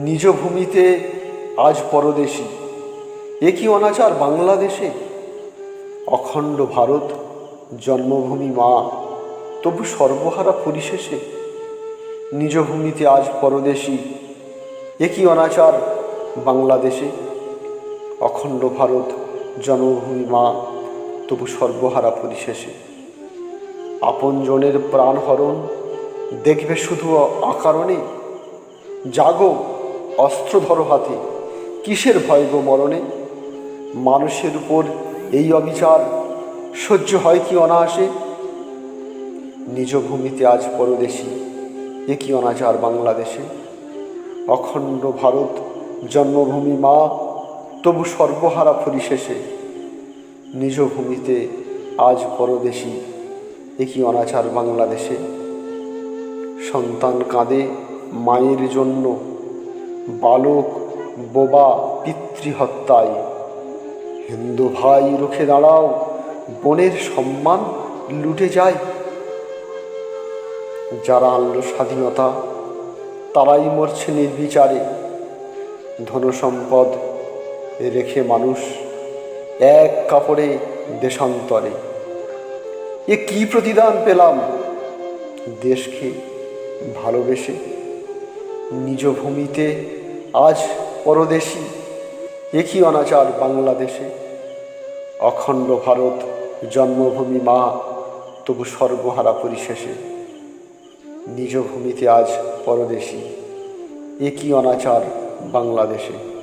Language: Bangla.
নিজ ভূমিতে আজ পরদেশী। এ কি অনাচার বাংলাদেশে? অখণ্ড ভারত, জন্মভূমি মা, তবু সর্বহারা পরিশেষে। নিজ ভূমিতে আজ পরদেশী, এ কি অনাচার বাংলাদেশে? অখণ্ড ভারত, জন্মভূমি মা, তবু সর্বহারা পরিশেষে। আপনজনের প্রাণহরণ দেখবে শুধু আকারণে। জাগো অস্ত্র ধরো হাতে। কিসের ভয় গো মরণে? মানুষের উপর এই অবিচার সহ্য হয় কি অনায়াসে? নিজ ভূমিতে আজ পরদেশী, এ কি অনাচার বাংলাদেশে? অখণ্ড ভারত, জন্মভূমি মা, তবু সর্বহারা পরিশেষে। নিজ ভূমিতে আজ পরদেশী, এ কি অনাচার বাংলাদেশে? সন্তান কাঁদে মায়ের জন্য। বালক, বোবা, পিতৃহত্যায়। হিন্দু ভাই, রুখে দাঁড়াও, বনের সম্মান লুটে যায়। যারা আনলো স্বাধীনতা, তারাই মরছে নির্বিচারে। ধনসম্পদ রেখে মানুষ এক কাপড়ে দেশান্তরে। এ কি প্রতিদান পেলাম? দেশকে ভালোবেসে নিজ ভূমিতে আজ পরদেশি একই অনাচার বাংলাদেশে। অখণ্ড ভারত জন্মভূমি মা, তবু সর্বহারা পরিশেষে। নিজ ভূমিতে আজ পরদেশি, একই অনাচার বাংলাদেশে।